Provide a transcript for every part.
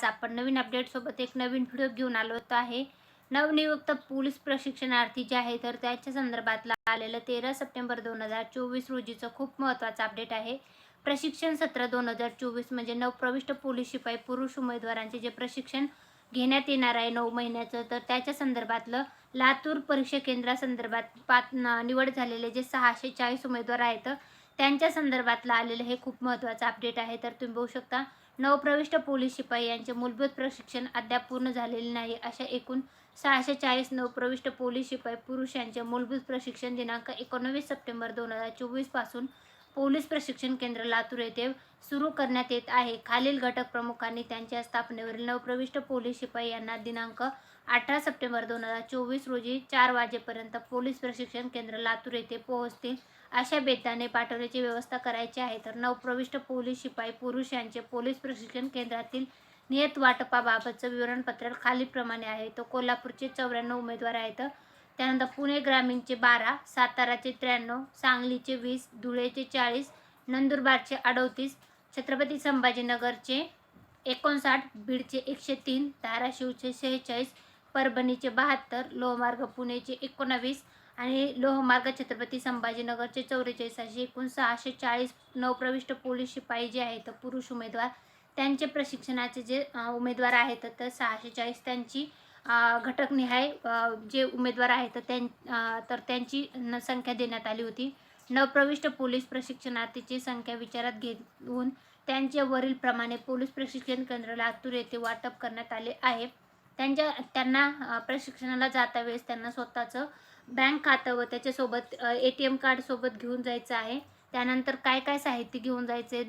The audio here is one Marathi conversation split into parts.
आज आपण नवीन अपडेटसोबत एक नवीन व्हिडिओ घेऊन आलो होतो आहे नवनियुक्त पोलीस प्रशिक्षणार्थी जे आहे तर त्याच्या संदर्भातला आलेलं तेरा सप्टेंबर दोन हजार चोवीस रोजीचं खूप महत्त्वाचं अपडेट आहे. प्रशिक्षण सत्र दोन हजार चोवीस म्हणजे नवप्रविष्ट पोलीस शिपाई पुरुष उमेदवारांचे जे प्रशिक्षण घेण्यात येणार आहे नऊ महिन्याचं तर त्याच्या संदर्भातलं लातूर परीक्षा केंद्रासंदर्भात पात निवड झालेले जे सहाशे चाळीस उमेदवार आहेत त्यांच्या संदर्भातलं आलेलं हे खूप महत्त्वाचं अपडेट आहे. तर तुम्ही बघू शकता नवप्रविष्ट पोलीस शिपाई यांचे मूलभूत प्रशिक्षण अद्याप पूर्ण झालेले नाही. अशा एकूण सहाशे चाळीस नवप्रविष्ट पोलीस शिपाई पुरुष यांचे मूलभूत प्रशिक्षण दिनांक एकोणवीस सप्टेंबर दोन हजार चोवीसपासून पोलीस प्रशिक्षण केंद्र लातूर येथे सुरू करण्यात येत आहे. खालील घटक प्रमुखांनी त्यांच्या स्थापनेवरील नवप्रविष्ट पोलीस शिपाई यांना दिनांक अठरा सप्टेंबर दोन हजार चोवीस रोजी चार वाजेपर्यंत पोलीस प्रशिक्षण केंद्र लातूर येथे पोहोचतील अशा बेताने पाठवण्याची व्यवस्था करायची आहे. तर नवप्रविष्ट पोलीस शिपाई पुरुष यांचे पोलीस प्रशिक्षण केंद्रातील नियत वाटपाबाबतचं विवरणपत्र खालीलप्रमाणे आहे. तो कोल्हापूरचे चौऱ्याण्णव उमेदवार आहेत. त्यानंतर पुणे ग्रामीणचे बारा साताराचे त्र्याण्णव सांगलीचे वीस धुळेचे चाळीस नंदुरबारचे अडोतीस छत्रपती संभाजीनगरचे एकोणसाठ बीडचे एकशे तीन धाराशिवचे शेहेचाळीस परभणीचे बहात्तर लोहमार्ग पुणेचे एकोणावीस आणि लोहमार्ग छत्रपती संभाजीनगरचे चौवेचाळीस असे एकूण सहाशे चाळीस नवप्रविष्ट पोलीस शिपाई जे आहेत पुरुष उमेदवार त्यांचे प्रशिक्षणाचे जे उमेदवार आहेत तर सहाशे चाळीस त्यांची घटकनिहाय जे उमेदवार आहेत त्यां तर त्यांची न संख्या देण्यात आली होती. नवप्रविष्ट पोलीस प्रशिक्षणार्थीची संख्या विचारात घेऊन त्यांच्या वरीलप्रमाणे पोलीस प्रशिक्षण केंद्र लातूर येथे वाटप करण्यात आले आहे. त्यांच्या त्यांना प्रशिक्षणाला जाता वेळेस त्यांना स्वतःचं बँक खातं व त्याच्यासोबत ए टी एम कार्डसोबत घेऊन जायचं आहे. त्यानंतर काय काय साहित्य घेऊन जायचे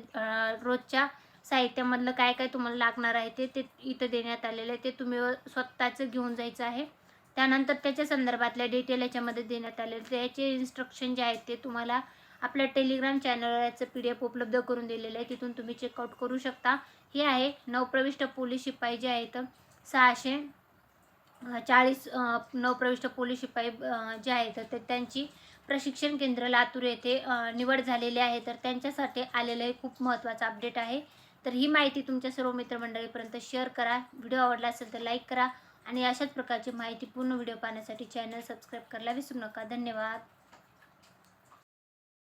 रोजच्या साहित्यामधलं काय काय तुम्हाला लागणार आहे ते ते इथं देण्यात आलेलं आहे. ते तुम्ही स्वतःचं घेऊन जायचं आहे. त्यानंतर त्याच्या संदर्भातल्या डिटेल याच्यामध्ये देण्यात आलेलं त्याचे इन्स्ट्रक्शन जे आहेत ते तुम्हाला आपल्या टेलिग्राम चॅनलवर याचं पी डी एफ उपलब्ध करून दिलेलं आहे. तिथून तुम्ही चेकआउट करू शकता. हे आहे नवप्रविष्ट पोलीस शिपाई जे आहेत सहाशे चाळीस नवप्रविष्ट पोलीस शिपाई जे आहेत ते त्यांची प्रशिक्षण केंद्र लातूर येथे निवड झालेली आहे. तर त्यांच्यासाठी आलेलं हे खूप महत्त्वाचं अपडेट आहे. तर ही माहिती तुमच्या सर्व मित्रमंडळीपर्यंत शेअर करा. व्हिडिओ आवडला असेल तर लाईक करा. आणि अशाच प्रकारची माहिती पूर्ण व्हिडिओ पाहण्यासाठी चॅनल सबस्क्राईब करायला विसरू नका. धन्यवाद.